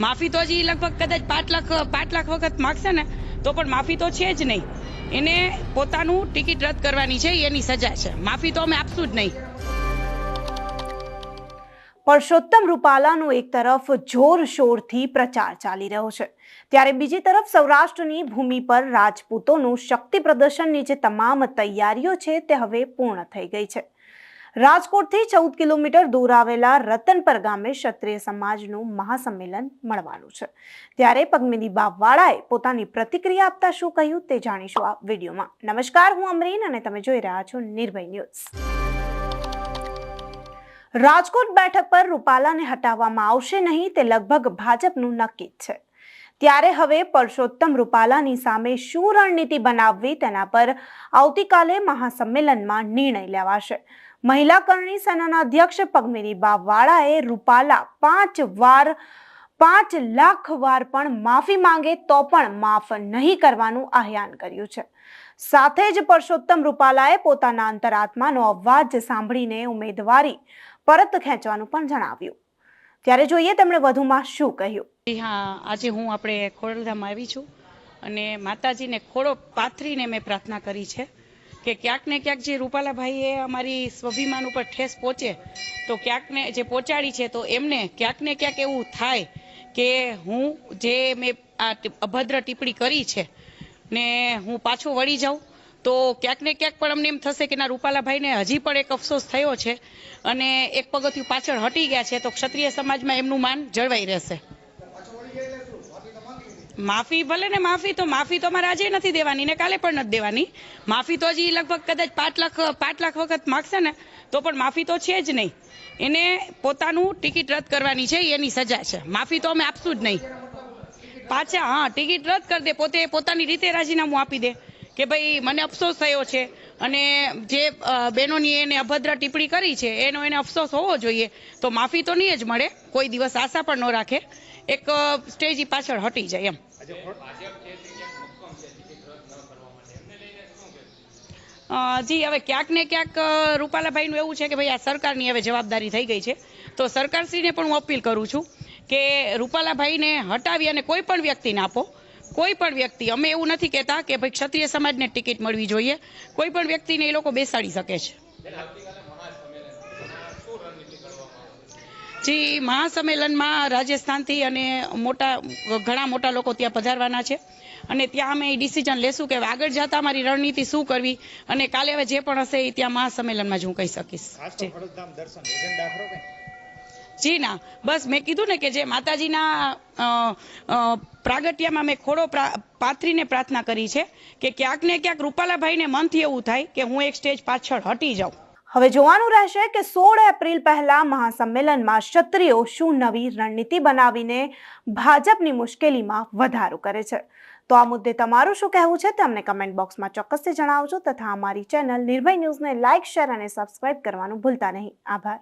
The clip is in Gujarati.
માફી તો હજી લગભગ કદાચ પાંચ લાખ પાંચ લાખ વખત માગશે ને, તો પણ માફી તો છે જ નહીં. એને પોતાનું ટિકિટ રદ કરવાની છે, એની સજા છે. માફી તો અમે આપશું જ નહીં. પરસોત્તમ રૂપાલાનો એક તરફ જોરશોરથી પ્રચાર ચાલી રહ્યો છે, ત્યારે બીજી તરફ સૌરાષ્ટ્રની ભૂમિ પર રાજપૂતોનું શક્તિ પ્રદર્શનની જે તમામ તૈયારીઓ છે, તે હવે પૂર્ણ થઈ ગઈ છે. રાજકોટથી ચૌદ કિલોમીટર દૂર આવેલા રતનપર ગામે ક્ષત્રિય સમાજનું મહાસંમેલન મળવાનું છે. ત્યારે પગમિની બાપવાળાએ પોતાની પ્રતિક્રિયા આપતા શું કહ્યું તે જાણીશું આ વિડીયોમાં. નમસ્કાર, હું અમરીન અને તમે જોઈ રહ્યા છો નિર્ભય ન્યૂઝ. રાજકોટ બેઠક પર રૂપાલાને હટાવવામાં આવશે નહીં તે લગભગ ભાજપનું નક્કી છે. ત્યારે હવે પરસોત્તમ રૂપાલાની સામે શું રણનીતિ બનાવવી તેના પર આવતીકાલે મહાસંમેલનમાં નિર્ણય લેવાશે. મહિલા કરણી સેનાના અધ્યક્ષ પગમીની બાવાળાએ રૂપાલા પાંચ વાર, પાંચ લાખ વાર પણ માફી માંગે તો પણ માફ નહીં કરવાનું આહ્વાન કર્યું છે. સાથે જ પરસોત્તમ રૂપાલાએ પોતાના અંતરાત્માનો અવાજ સાંભળીને ઉમેદવારી પરત ખેંચવાનું પણ જણાવ્યું. ત્યારે જોઈએ તેમણે વધુમાં શું કહ્યું. હા, આજે હું આપણે ખોડલધામ આવી છું અને માતાજીને ખોડો પાથરીને મેં પ્રાર્થના કરી છે કે ક્યાંક ને ક્યાંક જે રૂપાલાભાઈએ અમારી સ્વાભિમાન ઉપર ઠેસ પહોંચે, તો ક્યાંક ને જે પહોંચાડી છે તો એમને ક્યાંક ને ક્યાંક એવું થાય કે હું જે મેં આ અભદ્ર ટિપ્પણી કરી છે ને હું પાછો વળી જાઉં તો ક્યાંક ને ક્યાંક પણ અમને એમ થશે કે ના, રૂપાલાભાઈને હજી પણ એક અફસોસ થયો છે અને એક પગથિયું પાછળ હટી ગયા છે, તો ક્ષત્રિય સમાજમાં એમનું માન જળવાઈ રહેશે. માફી ભલે ને માફી તો માફી તો મારે આજે નથી દેવાની ને કાલે પણ નથી દેવાની. માફી તો હજી લગભગ કદાચ પાંચ લાખ પાંચ લાખ વખત માગશે ને, તો પણ માફી તો છે જ નહીં. એને પોતાનું ટિકિટ રદ કરવાની છે, એની સજા છે. માફી તો અમે આપશું જ નહીં. પાછા, હા, ટિકિટ રદ કરી દે, પોતે પોતાની રીતે રાજીનામું આપી દે. કે ભાઈ, મને અફસોસ થયો છે. અને જે બહેનોની એને અભદ્ર ટિપ્પણી કરી છે, એનો એને અફસોસ હોવો જોઈએ. તો માફી તો નહીં જ મળે. કોઈ દિવસ આશા પણ ન રાખે. એક સ્ટેજ પાછળ હટી જાય એમ. જી, હવે ક્યાંક ને ક્યાંક રૂપાલાભાઈનું એવું છે કે ભાઈ, આ સરકારની હવે જવાબદારી થઈ ગઈ છે. તો સરકારશ્રીને પણ હું અપીલ કરું છું કે રૂપાલાભાઈને હટાવી અને કોઈ પણ વ્યક્તિને આપો. કોઈ પણ વ્યક્તિ અમે એવું નથી કહેતા કે ભાઈ ક્ષત્રિય સમાજને ટિકિટ મળવી જોઈએ કોઈ પણ વ્યક્તિને એ લોકો બેસાડી શકે છે. જી મહાસંમેલનમાં રાજસ્થાનથી અને મોટા ઘણા મોટા લોકો ત્યાં પધારવાના છે. અને ત્યાં અમે ડિસિઝન લેશું કે આગળ જતા અમારી રણનીતિ શું કરવી અને કાલે હવે જે પણ હશે એ ત્યાં મહાસંમેલનમાં જ હું કહી શકીશ. જી. ના બસ મેં કીધું ને કે જે માતાજીના પ્રાગટ્યમાં મેં ખોડો પાથરીને પ્રાર્થના કરી છે કે ક્યાંક ને ક્યાંક રૂપાલાભાઈને મનથી એવું થાય કે હું એક સ્ટેજ પાછળ હટી જાઉં. હવે જોવાનું રહેશે કે સોળ એપ્રિલ પહેલા મહાસંમેલનમાં ક્ષત્રિયો શું નવી રણનીતિ બનાવીને ભાજપની મુશ્કેલીમાં વધારો કરે છે. તો આ મુદ્દે તમારું શું કહેવું છે તે અમને કમેન્ટ બોક્સમાં ચોક્કસથી જણાવજો તથા અમારી ચેનલ નિર્ભય ન્યૂઝને લાઇક, શેર અને સબસ્ક્રાઇબ કરવાનું ભૂલતા નહીં. આભાર.